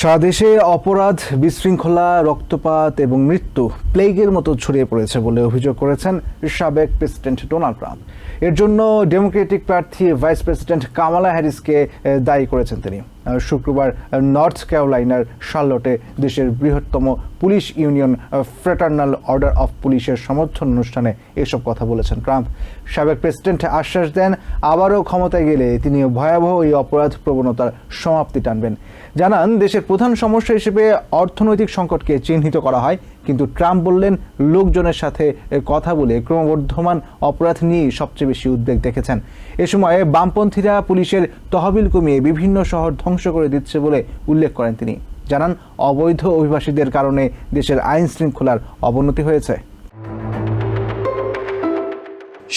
সারা দেশে অপরাধ, বিশৃঙ্খলা, রক্তপাত এবং মৃত্যু প্লেগের মতো ছড়িয়ে পড়েছে বলে অভিযোগ করেছেন সাবেক প্রেসিডেন্ট ডোনাল্ড ট্রাম্প। এর জন্য ডেমোক্রেটিক প্রার্থী ভাইস প্রেসিডেন্ট কামালা হ্যারিসকে দায়ী করেছেন তিনি। শুক্রবার নর্থ ক্যারোলাইনার শার্লটে দেশের বৃহত্তম police union fraternal order of পুলিশের সমর্থন অনুষ্ঠানে এসব কথা বলেছেন ট্রাম্প। সাবেক প্রেসিডেন্ট আশ্বাস দেন, আবারও ক্ষমতায় গেলে তিনি ভয়াবহ এই অপরাধ প্রবণতার সমাপ্তি টানবেন। জানান, দেশের প্রধান সমস্যা হিসেবে অর্থনৈতিক সংকটকে চিহ্নিত করা হয়, কিন্তু ট্রাম্প বললেন, লোকজনের সাথে কথা বলে ক্রমবর্ধমান অপরাধ নিয়ে সবচেয়ে বেশি উদ্বেগ দেখেছেন। এ সময় বামপন্থীরা পুলিশের তহবিল কমিয়ে বিভিন্ন শহর ধ্বংস করে দিচ্ছে বলে উল্লেখ করেন তিনি। জানান, অবৈধ অভিবাসীদের কারণে দেশের আইন শৃঙ্খলার অবনতি হয়েছে।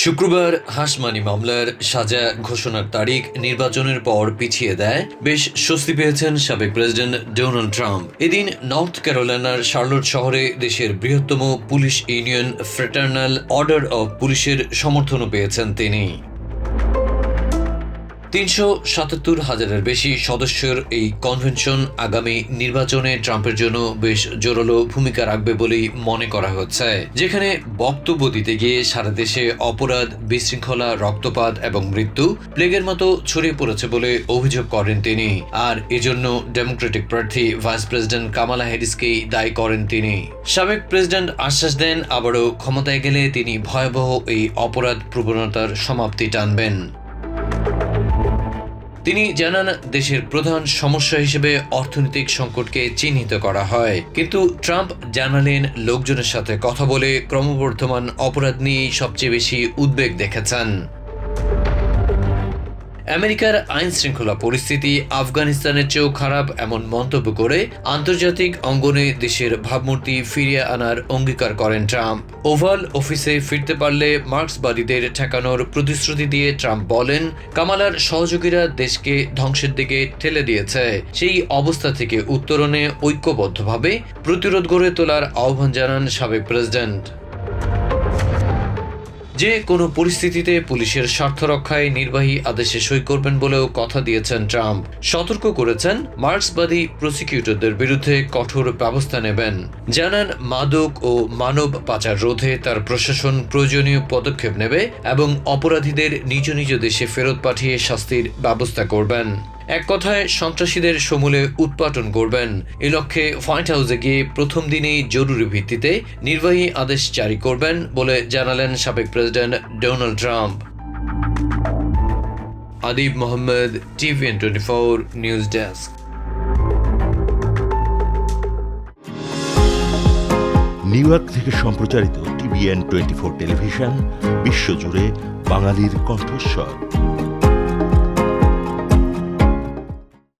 শুক্রবার হাসমানি মামলার সাজা ঘোষণার তারিখ নির্বাচনের পর পিছিয়ে দেয়। বেশ স্বস্তি পেয়েছেন সাবেক প্রেসিডেন্ট ডোনাল্ড ট্রাম্প। এদিন নর্থ ক্যারোলাইনার শার্লট শহরে দেশের বৃহত্তম police union fraternal order of পুলিশের সমর্থনও পেয়েছেন তিনি। তিনশো সাতাত্তর হাজারের বেশি সদস্যের এই কনভেনশন আগামী নির্বাচনে ট্রাম্পের জন্য বেশ জোরালো ভূমিকা রাখবে বলেই মনে করা হচ্ছে। যেখানে বক্তব্য দিতে গিয়ে সারা দেশে অপরাধ, বিশৃঙ্খলা, রক্তপাত এবং মৃত্যু প্লেগের মতো ছড়িয়ে পড়েছে বলে অভিযোগ করেন তিনি। আর এজন্য ডেমোক্রেটিক প্রার্থী ভাইস প্রেসিডেন্ট কামালা হ্যারিসকেই দায়ী করেন তিনি। সাবেক প্রেসিডেন্ট আশ্বাস দেন, আবারও ক্ষমতায় গেলে তিনি ভয়াবহ এই অপরাধ প্রবণতার সমাপ্তি টানবেন। তিনি জানান, দেশের প্রধান সমস্যা হিসেবে অর্থনৈতিক সংকটকে চিহ্নিত করা হয়। কিন্তু ট্রাম্প জানালেন, লোকজনের সাথে কথা বলে ক্রমবর্ধমান অপরাধ নিয়েই সবচেয়ে বেশি উদ্বেগ দেখেছেন। আমেরিকার আইন শৃঙ্খলা পরিস্থিতি, আফগানিস্তানের চেয়েও খারাপ এমন মন্তব্য করে আন্তর্জাতিক অঙ্গনে দেশের ভাবমূর্তি ফিরিয়ে আনার অঙ্গীকার করেন ট্রাম্প। ওভাল অফিসে ফিরতে পারলে মার্ক্সবাদীদের ঠেকানোর প্রতিশ্রুতি দিয়ে ট্রাম্প বলেন, কামালার সহযোগীরা দেশকে ধ্বংসের দিকে ঠেলে দিয়েছে। সেই অবস্থা থেকে উত্তরণে ঐক্যবদ্ধভাবে প্রতিরোধ গড়ে তোলার আহ্বান জানান সাবেক প্রেসিডেন্ট। যে কোনো পরিস্থিতিতে পুলিশের স্বার্থ রক্ষায় নির্বাহী আদেশে সই করবেন বলেও কথা দিয়েছেন ট্রাম্প। সতর্ক করেছেন মার্ক্সবাদী প্রসিকিউটরদের বিরুদ্ধে কঠোর ব্যবস্থা নেবেন। জানান মাদক ও মানব পাচার রোধে তার প্রশাসন প্রয়োজনীয় পদক্ষেপ নেবে এবং অপরাধীদের নিজ নিজ দেশে ফেরত পাঠিয়ে শাস্তির ব্যবস্থা করবেন। এক কথায়, সন্ত্রাসীদের সমূলে উৎপাটন করবেন। এ লক্ষ্যে হোয়াইট হাউসে গিয়ে প্রথম দিনেই জরুরি ভিত্তিতে নির্বাহী আদেশ জারি করবেন বলে জানালেন সাবেক president Donald Trump. Adib Mohammad, TVN twenty four news desk. New York থেকে সম্প্রচারিত টিভিএন টোয়েন্টি ফোর টেলিভিশন, বিশ্বজুড়ে বাঙালির কণ্ঠস্বর।